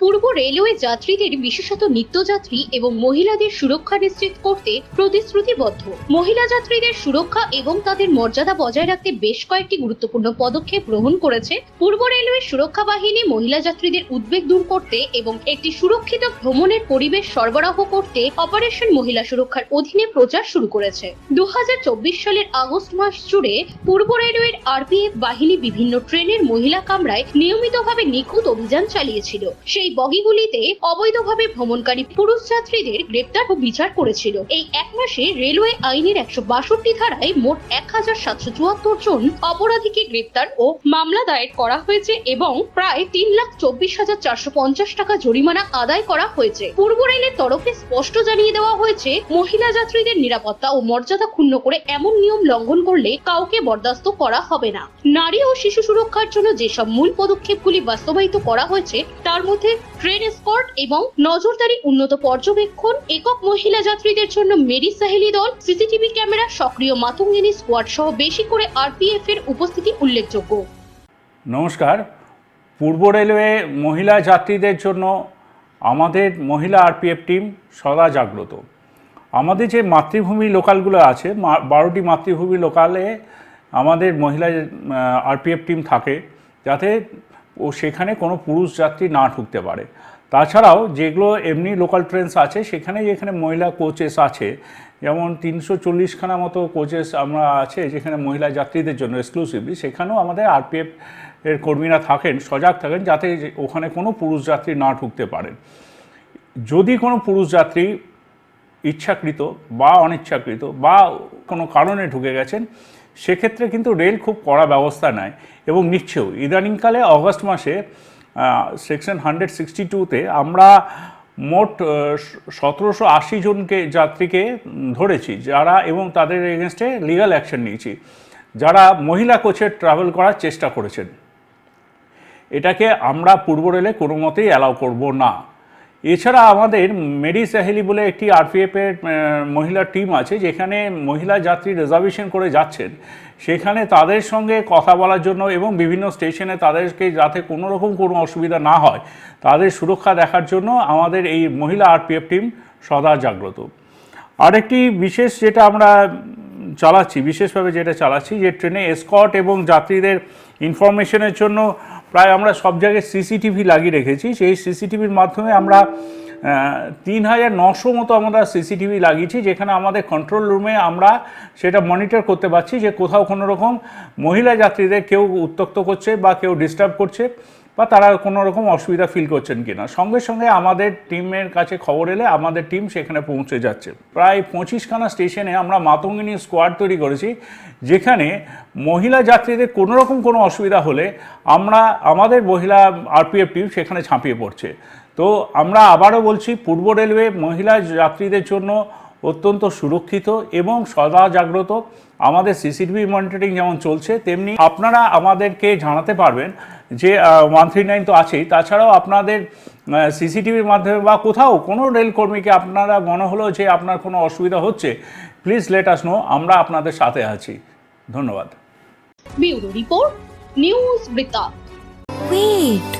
পূর্ব railway যাত্রীদের বিশেষত নিত্যযাত্রী এবং মহিলাদের সুরক্ষা নিশ্চিত করতে প্রতিশ্রুতিবদ্ধ। মহিলা যাত্রীদের সুরক্ষা এবং তাদের মর্যাদা বজায় রাখতে বেশ কয়েকটি গুরুত্বপূর্ণ পদক্ষেপ গ্রহণ করেছে। পূর্ব রেলওয়ে সুরক্ষা বাহিনী মহিলা যাত্রীদের উদ্বেগ দূর করতে এবং একটি সুরক্ষিত ভ্রমণের পরিবেশ সরবরাহ করতে অপারেশন মহিলা সুরক্ষার অধীনে প্রচার শুরু করেছে। দু হাজার চব্বিশ সালের আগস্ট মাস জুড়ে পূর্ব রেলওয়ের আরপিএফ বাহিনী বিভিন্ন ট্রেনের মহিলা কামরায় নিয়মিতভাবে নিখুঁত অভিযান চালিয়েছিল। সেই বগিগুলিতে অবৈধভাবে ভ্রমণকারী পুরুষ যাত্রীদের গ্রেপ্তার ও বিচার করেছিল। এই এক মাসে রেলওয়ে আইনের একশো বাষট্টি ধারায় মোট এক হাজার সাতশো চুয়াত্তর জন অপরাধীকে গ্রেপ্তার ও মামলা দায়ের করা হয়েছে এবং প্রায় তিন লাখ চব্বিশ হাজার চারশো পঞ্চাশ টাকা জরিমানা আদায় করা হয়েছে। পূর্ব রেলের তরফে স্পষ্ট জানিয়ে দেওয়া হয়েছে, মহিলা যাত্রীদের নিরাপত্তা ও মর্যাদা ক্ষুণ্ণ করে এমন নিয়ম লঙ্ঘন করলে কাউকে বরদাস্ত করা হবে না। নারী ও শিশু সুরক্ষার জন্য যেসব মূল পদক্ষেপগুলি বাস্তবায়িত করা হয়েছে, তার মধ্যে ট্রেন স্কট এবং নজরদারি উন্নত পর্যবেক্ষণ, একক মহিলা যাত্রীদের জন্য মেরি সাহেলি দল, সিসিটিভি ক্যামেরা, সক্রিয় মাতঙ্গিনী স্কোয়াড সহ বেশি করে আরপিএফ এর উপস্থিতি উল্লেখযোগ্য। নমস্কার। পূর্ব রেলওয়ে মহিলা যাত্রীদের জন্য আমাদের মহিলা আরপিএফ টিম সদা জাগ্রত। আমাদের যে মাতৃভূমি লোকালগুলো আছে বারোটি মাতৃভূমি লোকালে আমাদের মহিলা আরপিএফ টিম থাকে। যাতে ও সেখানে কোনো পুরুষ যাত্রী না ঢুকতে পারে। তাছাড়াও যেগুলো এমনি লোকাল ট্রেনস আছে সেখানে যেখানে মহিলা কোচেস আছে। যেমন তিনশো চল্লিশখানা মতো কোচেস আমরা আছে, যেখানে মহিলা যাত্রীদের জন্য এক্সক্লুসিভলি সেখানেও আমাদের আরপিএফ এর কর্মীরা থাকেন, সজাগ থাকেন, যাতে ওখানে কোনো পুরুষ যাত্রী না ঢুকতে পারেন যদি কোনো পুরুষ যাত্রী ইচ্ছাকৃত বা অনিচ্ছাকৃত বা কোনো কারণে ঢুকে গেছেন সেক্ষেত্রে কিন্তু রেল খুব কড়া ব্যবস্থা নেয় এবং নিচ্ছেও। ইদানিংকালে অগস্ট মাসে সেকশন হান্ড্রেড সিক্সটি টুতে আমরা মোট সতেরোশো আশি জনকে যাত্রীকে ধরেছি, যারা এবং তাদের এগেনস্টে লিগাল অ্যাকশন নিয়েছি। যারা মহিলা কোচে ট্রাভেল করার চেষ্টা করেছেন। এটাকে আমরা পূর্ব রেলে কোনো মতেই অ্যালাউ করব না। এছাড়া আমাদের মেরি সাহেলি বলে একটি আরপিএফ এর মহিলা টিম আছে, যেখানে মহিলা যাত্রী রিজার্ভেশন করে যাচ্ছেন। সেখানে তাদের সঙ্গে কথা বলার জন্য এবং বিভিন্ন স্টেশনে তাদেরকে যাতে কোনো রকম কোনো অসুবিধা না হয়, তাদের সুরক্ষা দেখার জন্য আমাদের এই মহিলা আরপিএফ টিম সদা জাগ্রত। আরেকটি বিশেষ যেটা আমরা চালাচ্ছি, বিশেষভাবে যেটা চালাচ্ছি, যে ট্রেনে এসকট এবং যাত্রীদের ইনফরমেশনের জন্য প্রায় আমরা সব জায়গায় সিসিটিভি লাগিয়ে রেখেছি। সেই সিসিটিভির মাধ্যমে আমরা তিন হাজার নশো মতো আমরা সিসিটিভি লাগিয়েছি, যেখানে আমাদের কন্ট্রোল রুমে আমরা সেটা মনিটর করতে পারছি যে কোথাও কোনো রকম মহিলা যাত্রীদের কেউ উত্তক্ত করছে বা কেউ ডিস্টার্ব করছে। বা তারা কোনো রকম অসুবিধা ফিল করছেন কিনা। সঙ্গে সঙ্গে আমাদের টিমের কাছে খবর এলে আমাদের টিম সেখানে পৌঁছে যাচ্ছে। প্রায় পঁচিশখানা স্টেশনে আমরা মাতঙ্গিনী স্কোয়াড তৈরি করেছি, যেখানে মহিলা যাত্রীদের কোনো রকম কোনো অসুবিধা হলে আমরা, আমাদের মহিলা আরপিএফ টিম সেখানে ঝাঁপিয়ে পড়ছে। তো আমরা আবারও বলছি, পূর্ব রেলওয়ে মহিলা যাত্রীদের জন্য অত্যন্ত সুরক্ষিত এবং সদা জাগ্রত। আমাদের সিসিটিভি মনিটরিং যেমন চলছে তেমনি আপনারা আমাদেরকে জানাতে পারবেন যে ওয়ান থ্রি নাইন তো আছেই। তাছাড়াও আপনাদের সিসিটিভির মাধ্যমে বা কোথাও কোনো রেলকর্মীকে আপনারা মনে হলো যে আপনার কোনো অসুবিধা হচ্ছে প্লিজ লেট আস নো আমরা আপনাদের সাথে আছি। ধন্যবাদ। ব্যুরো রিপোর্ট নিউজ বৃত্তান্ত। Wait.